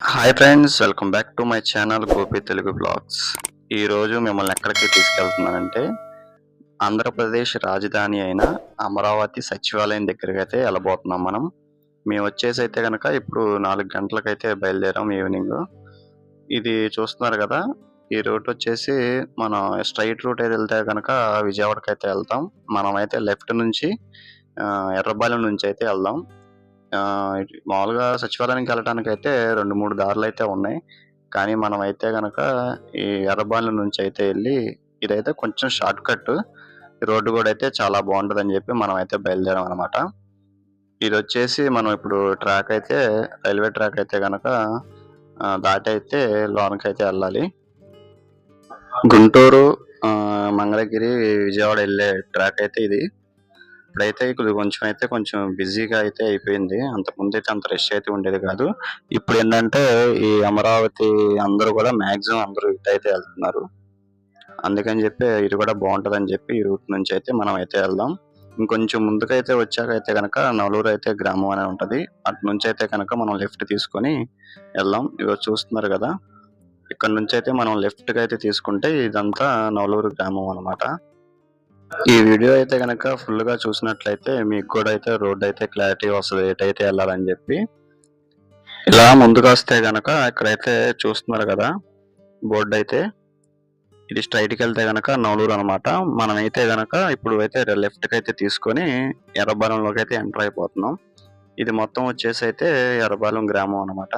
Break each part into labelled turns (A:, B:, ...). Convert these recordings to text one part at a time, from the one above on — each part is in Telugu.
A: Hi friends welcome back to my channel Gopi Telugu blogs ఈరోజు మిమ్మల్ని ఎక్కడికి తీసుకెళ్తున్నానంటే ఆంధ్రప్రదేశ్ రాజధాని అయిన అమరావతి సచివాలయం దగ్గరికి అయితే వెళ్ళబోతున్నాం మనం. మేము వచ్చేసి అయితే కనుక ఇప్పుడు నాలుగు గంటలకైతే బయలుదేరాం ఈవినింగ్ ఇది చూస్తున్నారు కదా ఈ రూట్ వచ్చేసి మనం స్ట్రైట్ రూట్ అయితే వెళ్తే కనుక విజయవాడకి అయితే వెళ్తాం. మనం అయితే లెఫ్ట్ నుంచి ఎర్రబాలెం నుంచి అయితే వెళ్దాం. మామూలుగా సచివాలయానికి వెళ్ళడానికి అయితే రెండు మూడు దారులు అయితే ఉన్నాయి. కానీ మనం అయితే కనుక ఈ ఎర్రబాలెం నుంచి అయితే వెళ్ళి ఇదైతే కొంచెం షార్ట్ కట్. రోడ్డు కూడా అయితే చాలా బాగుంటుంది అని చెప్పి మనం అయితే బయలుదేరాం అనమాట ఇది వచ్చేసి మనం ఇప్పుడు ట్రాక్ అయితే రైల్వే ట్రాక్ అయితే కనుక దాటి అయితే లోనకి అయితే వెళ్ళాలి. గుంటూరు మంగళగిరి విజయవాడ వెళ్ళే ట్రాక్ అయితే ఇది. ఇప్పుడైతే కొంచెం అయితే కొంచెం బిజీగా అయితే అయిపోయింది. అంతకుముందు అయితే అంత రష్ అయితే ఉండేది కాదు. ఇప్పుడు ఏంటంటే ఈ అమరావతి అందరూ కూడా మ్యాక్సిమం అందరూ ఇటు అయితే వెళ్తున్నారు. అందుకని చెప్పి ఇది కూడా బాగుంటుంది అని చెప్పి ఈ రూట్ నుంచి అయితే మనం అయితే వెళ్దాం. ఇంకొంచెం ముందుకైతే వచ్చాక అయితే కనుక నలుగురు అయితే గ్రామం అనే ఉంటుంది. అటు నుంచి అయితే కనుక మనం లెఫ్ట్ తీసుకొని వెళ్దాం. ఇగో చూస్తున్నారు కదా. ఇక్కడ నుంచి అయితే మనం లెఫ్ట్ అయితే తీసుకుంటే ఇదంతా నవలూరు గ్రామం అనమాట ఈ వీడియో అయితే కనుక ఫుల్గా చూసినట్లయితే మీకు కూడా అయితే రోడ్ అయితే క్లారిటీ వస్తుంది ఎటైతే వెళ్ళాలని చెప్పి. ఇలా ముందుకు వస్తే గనక ఇక్కడైతే చూస్తున్నారు కదా బోర్డు అయితే. ఇది స్ట్రైట్కి వెళ్తే గనక నవలూరు అనమాట మనమైతే గనక ఇప్పుడు అయితే లెఫ్ట్కి అయితే తీసుకొని ఎర్రబాలెంలోకి అయితే ఎంటర్ అయిపోతున్నాం. ఇది మొత్తం వచ్చేసి అయితే ఎర్రబాలెం గ్రామం అనమాట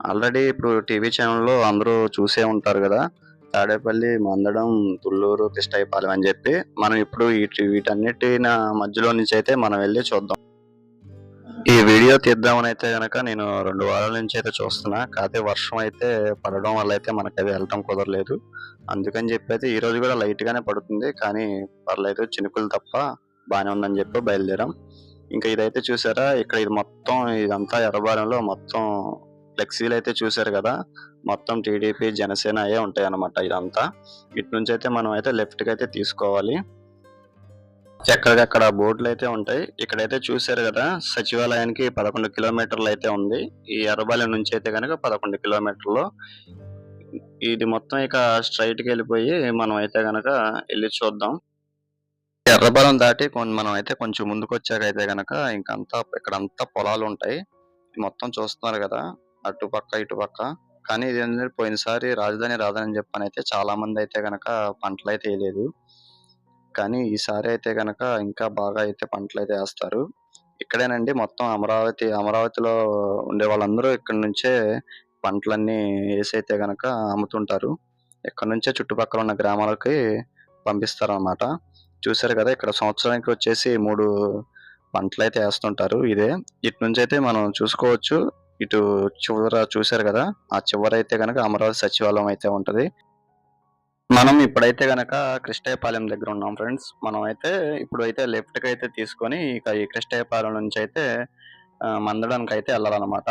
A: ఆల్రెడీ ఇప్పుడు టీవీ ఛానల్లో అందరూ చూసే ఉంటారు కదా తాడేపల్లి మందడం తుళ్ళూరు కృష్ణయ్యపాలెం అని చెప్పి మనం ఇప్పుడు వీటి వీటన్నిటి మధ్యలో నుంచి అయితే మనం వెళ్ళి చూద్దాం. ఈ వీడియో తీద్దామని అయితే కనుక నేను రెండు వారాల నుంచి అయితే చూస్తున్నా. కాకపోతే వర్షం అయితే పడడం వల్ల అయితే మనకైతే వెళ్ళటం కుదరలేదు. అందుకని చెప్పి అయితే ఈ రోజు కూడా లైట్ గానే పడుతుంది. కానీ పర్లేదు చినుకులు తప్ప బాగానే ఉందని చెప్పి బయలుదేరాం. ఇంకా ఇదైతే చూసారా? ఇక్కడ ఇది మొత్తం ఇదంతా ఎర్రబారంలో మొత్తం ఫ్లెక్సీలు అయితే చూసారు కదా మొత్తం టీడీపీ జనసేన అయ్యే ఉంటాయి అన్నమాట ఇదంతా. ఇటు నుంచి అయితే మనం అయితే లెఫ్ట్కి అయితే తీసుకోవాలి. ఎక్కడికక్కడ బోర్డులు అయితే ఉంటాయి. ఇక్కడైతే చూసారు కదా సచివాలయానికి పదకొండు కిలోమీటర్లు అయితే ఉంది. ఈ ఎర్రబాలెం నుంచి అయితే కనుక పదకొండు కిలోమీటర్లు. ఇది మొత్తం ఇక స్ట్రైట్కి వెళ్ళిపోయి మనం అయితే గనక వెళ్ళి చూద్దాం. ఎర్రబలం దాటి కొన్- మనం అయితే కొంచెం ముందుకు వచ్చాక అయితే కనుక ఇంకంతా ఇక్కడంతా పొలాలు ఉంటాయి. మొత్తం చూస్తున్నారు కదా అటుపక్క ఇటుపక్క. ఇటు పక్క కానీ ఇది ఏంటంటే పోయినసారి రాజధాని రాదని చెప్పని అయితే చాలా మంది అయితే కనుక పంటలు అయితే వేయలేదు. కానీ ఈసారి అయితే గనక ఇంకా బాగా అయితే పంటలు అయితే వేస్తారు. ఇక్కడేనండి మొత్తం అమరావతి అమరావతిలో ఉండే వాళ్ళందరూ ఇక్కడ నుంచే పంటలన్నీ వేసి అయితే గనక అమ్ముతుంటారు. ఇక్కడ నుంచే చుట్టుపక్కల ఉన్న గ్రామాలకి పంపిస్తారు అన్నమాట చూసారు కదా ఇక్కడ సంవత్సరానికి వచ్చేసి మూడు పంటలు అయితే వేస్తుంటారు ఇదే. ఇటు నుంచి అయితే మనం చూసుకోవచ్చు. ఇటు చివర చూశారు కదా ఆ చివర అయితే కనుక అమరావతి సచివాలయం అయితే ఉంటుంది. మనం ఇప్పుడైతే కనుక కృష్ణయ్యపాలెం దగ్గర ఉన్నాం ఫ్రెండ్స్. మనం అయితే ఇప్పుడు అయితే లెఫ్ట్కి అయితే తీసుకొని ఇక ఈ కృష్ణయ్యపాలెం నుంచి అయితే మందడానికి అయితే వెళ్ళాలన్నమాట.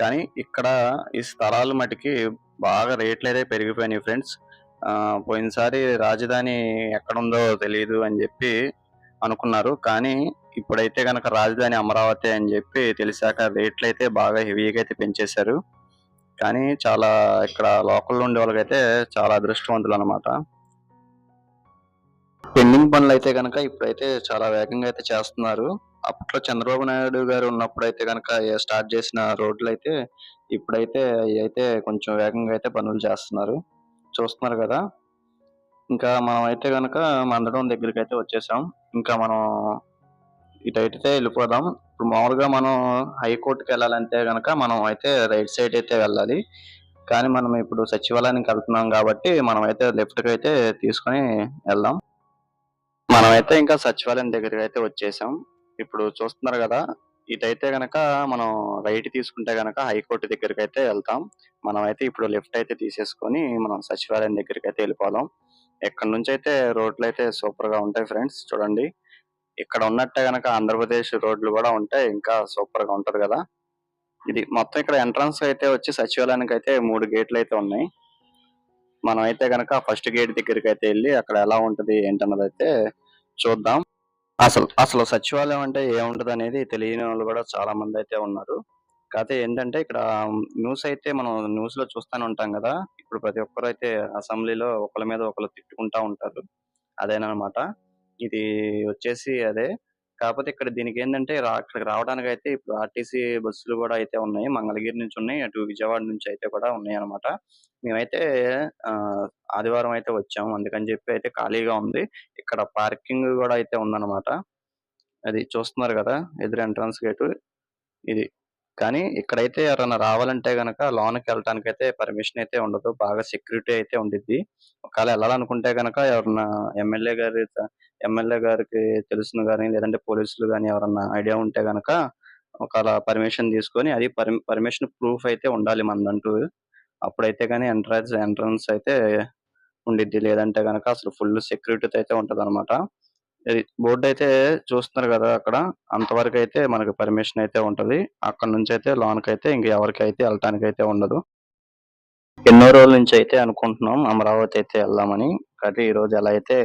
A: కానీ ఇక్కడ ఈ స్థలాలు మటుకి బాగా రేట్లు అయితే పెరిగిపోయినాయి ఫ్రెండ్స్. పోయినసారి రాజధాని ఎక్కడుందో తెలియదు అని చెప్పి అనుకున్నారు. కానీ ఇప్పుడైతే కనుక రాజధాని అమరావతి అని చెప్పి తెలిసాక రేట్లు అయితే బాగా హెవీగా అయితే పెంచేశారు. కానీ చాలా ఇక్కడ లోకల్లో ఉండే వాళ్ళకైతే చాలా అదృష్టవంతులు అనమాట పెండింగ్ పనులు అయితే కనుక ఇప్పుడైతే చాలా వేగంగా అయితే చేస్తున్నారు. అప్పట్లో చంద్రబాబు నాయుడు గారు ఉన్నప్పుడు అయితే కనుక స్టార్ట్ చేసిన రోడ్లు అయితే ఇప్పుడైతే అవి అయితే కొంచెం వేగంగా అయితే పనులు చేస్తున్నారు. చూస్తున్నారు కదా. ఇంకా మనం అయితే కనుక మందడం దగ్గరికి అయితే వచ్చేసాం. ఇంకా మనం ఇటు అయితే వెళ్ళిపోదాం. ఇప్పుడు మామూలుగా మనం హైకోర్టుకి వెళ్ళాలంటే గనక మనం అయితే రైట్ సైడ్ అయితే వెళ్ళాలి. కానీ మనం ఇప్పుడు సచివాలయానికి వెళ్తున్నాం కాబట్టి మనం అయితే లెఫ్ట్కి అయితే తీసుకొని వెళ్దాం. మనమైతే ఇంకా సచివాలయం దగ్గరికి అయితే వచ్చేసాం. ఇప్పుడు చూస్తున్నారు కదా ఇటైతే గనక మనం రైట్ తీసుకుంటే గనక హైకోర్టు దగ్గరికి అయితే వెళ్తాం. మనం అయితే ఇప్పుడు లెఫ్ట్ అయితే తీసేసుకొని మనం సచివాలయం దగ్గరికి అయితే వెళ్ళిపోదాం. ఎక్కడి నుంచి అయితే రోడ్లు అయితే సూపర్గా ఉంటాయి ఫ్రెండ్స్ చూడండి. ఇక్కడ ఉన్నట్టే గనక ఆంధ్రప్రదేశ్ రోడ్లు కూడా ఉంటాయి ఇంకా సూపర్గా ఉంటది కదా. ఇది మొత్తం ఇక్కడ ఎంట్రన్స్ అయితే వచ్చి సచివాలయానికి అయితే మూడు గేట్లు అయితే ఉన్నాయి. మనం అయితే గనక ఫస్ట్ గేట్ దగ్గరికి అయితే వెళ్ళి అక్కడ ఎలా ఉంటది ఏంటన్నది అయితే చూద్దాం. అసలు అసలు సచివాలయం అంటే ఏముంటది అనేది తెలియని వాళ్ళు కూడా చాలా మంది అయితే ఉన్నారు. కాకపోతే ఏంటంటే ఇక్కడ న్యూస్ అయితే మనం న్యూస్లో చూస్తూనే ఉంటాం కదా. ఇప్పుడు ప్రతి ఒక్కరు అయితే అసెంబ్లీలో ఒకళ్ళ మీద ఒకళ్ళు తిట్టుకుంటా ఉంటారు. అదేనమాట ఇది వచ్చేసి అదే. కాకపోతే ఇక్కడ దీనికి ఏంటంటే రా రావడానికి అయితే ఇప్పుడు ఆర్టీసీ బస్సులు కూడా అయితే ఉన్నాయి. మంగళగిరి నుంచి ఉన్నాయి అటు విజయవాడ నుంచి అయితే కూడా ఉన్నాయి అన్నమాట మేమైతే ఆ ఆదివారం అయితే వచ్చాము అందుకని చెప్పి అయితే ఖాళీగా ఉంది. ఇక్కడ పార్కింగ్ కూడా అయితే ఉందన్నమాట. అది చూస్తున్నారు కదా ఎదురు ఎంట్రన్స్ గేటు. ఇది కానీ ఇక్కడైతే ఎవరైనా రావాలంటే గనక లోన్కి వెళ్ళడానికి అయితే పర్మిషన్ అయితే ఉండదు. బాగా సెక్యూరిటీ అయితే ఉండిద్ది. ఒకవేళ వెళ్ళాలనుకుంటే గనక ఎవరన్నా ఎమ్మెల్యే గారి ఎమ్మెల్యే గారికి తెలిసిన కానీ లేదంటే పోలీసులు కానీ ఎవరన్నా ఐడియా ఉంటే గనక ఒకవేళ పర్మిషన్ తీసుకొని అది పర్మిషన్ ప్రూఫ్ అయితే ఉండాలి మనదంటూ అప్పుడైతే కానీ ఎంట్రన్స్ ఎంట్రన్స్ అయితే ఉండిద్ది. లేదంటే గనక అసలు ఫుల్ సెక్యూరిటీతో అయితే ఉంటది ఇది బోర్డు అయితే చూస్తున్నారు కదా అక్కడ. అంతవరకు అయితే మనకి పర్మిషన్ అయితే ఉంటది. అక్కడ నుంచి అయితే లోన్కి అయితే ఇంక ఎవరికి అయితే వెళ్ళటానికి అయితే ఉండదు. ఎన్నో రోజుల నుంచి అయితే అనుకుంటున్నాం అమరావతి అయితే వెళ్దామని. కానీ ఈ రోజు ఎలా అయితే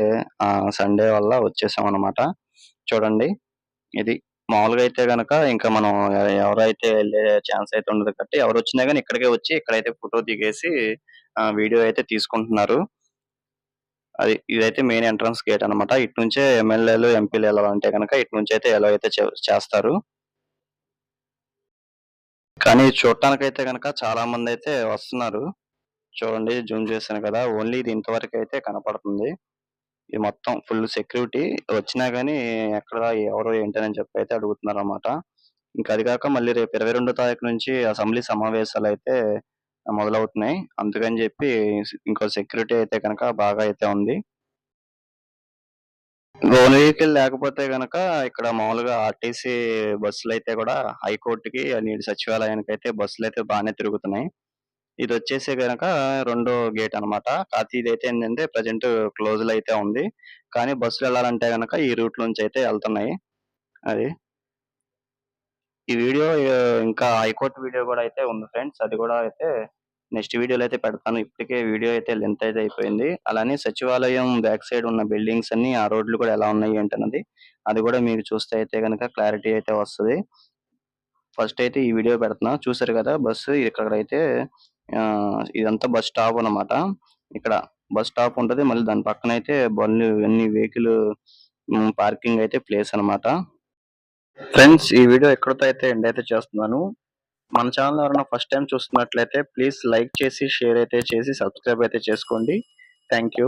A: సండే వల్ల వచ్చేసాం అనమాట చూడండి. ఇది మామూలుగా అయితే గనక ఇంకా మనం ఎవరైతే వెళ్ళే ఛాన్స్ అయితే ఉండదు కాబట్టి ఎవరు వచ్చినా కానీ ఇక్కడికే వచ్చి ఇక్కడైతే ఫోటో దిగేసి వీడియో అయితే తీసుకుంటున్నారు. అది ఇదైతే మెయిన్ ఎంట్రన్స్ గేట్ అన్నమాట. ఇటు నుంచే ఎమ్మెల్యేలు ఎంపీలు వెళ్ళాలంటే కనుక ఇటు నుంచి అయితే ఎలా అయితే చేస్తారు కానీ చూడటానికి అయితే కనుక చాలా మంది అయితే వస్తున్నారు. చూడండి జూమ్ చేశాను కదా. ఓన్లీ ఇది ఇంతవరకు అయితే కనపడుతుంది. ఇది మొత్తం ఫుల్ సెక్యూరిటీ వచ్చినా కానీ ఎక్కడ ఎవరు ఏంటని చెప్పి అయితే అడుగుతున్నారు అనమాట ఇంకా అది కాక మళ్ళీ రేపు ఇరవై రెండో తారీఖు నుంచి అసెంబ్లీ సమావేశాలు అయితే మొదలవుతున్నాయి. అందుకని చెప్పి ఇంకో సెక్యూరిటీ అయితే కనుక బాగా అయితే ఉంది. ఓన్ వెహికల్ లేకపోతే గనక ఇక్కడ మామూలుగా ఆర్టీసీ బస్సులు అయితే కూడా హైకోర్టుకి నీటి సచివాలయానికి అయితే బస్సులు అయితే బాగానే తిరుగుతున్నాయి. ఇది వచ్చేసి గనక రెండో గేట్ అన్నమాట. కాకపోతే ఇది అయితే ఏంటంటే ప్రజెంట్ క్లోజ్ అయితే ఉంది. కానీ బస్సులు వెళ్ళాలంటే గనక ఈ రూట్ నుంచి అయితే వెళ్తున్నాయి. అది. ఈ వీడియో ఇంకా హైకోర్టు వీడియో కూడా అయితే ఉంది ఫ్రెండ్స్. అది కూడా అయితే నెక్స్ట్ వీడియోలో అయితే పెడతాను. ఇప్పటికే వీడియో అయితే లెంత్ అయితే అయిపోయింది. అలానే సచివాలయం బ్యాక్ సైడ్ ఉన్న బిల్డింగ్స్ అన్ని ఆ రోడ్లు కూడా ఎలా ఉన్నాయి ఏంటన్నది అది కూడా మీరు చూస్తే అయితే కనుక క్లారిటీ అయితే వస్తది. ఫస్ట్ అయితే ఈ వీడియో పెడుతున్నా. చూసారు కదా బస్సు ఇక్కడైతే ఆ ఇదంతా బస్ స్టాప్ అన్నమాట. ఇక్కడ బస్ స్టాప్ ఉంటది. మళ్ళీ దాని పక్కన అయితే బండ్లు అన్ని వెహికల్ పార్కింగ్ అయితే ప్లేస్ అన్నమాట. ఫ్రెండ్స్ ఈ వీడియో ఎక్కడితో అయితే ఎండ్ అయితే చేస్తున్నాను మన ఛానల్ ఎవరైనా ఫస్ట్ టైం చూస్తున్నట్లయితే ప్లీజ్ లైక్ చేసి షేర్ అయితే చేసి సబ్స్క్రైబ్ అయితే చేసుకోండి. Thank you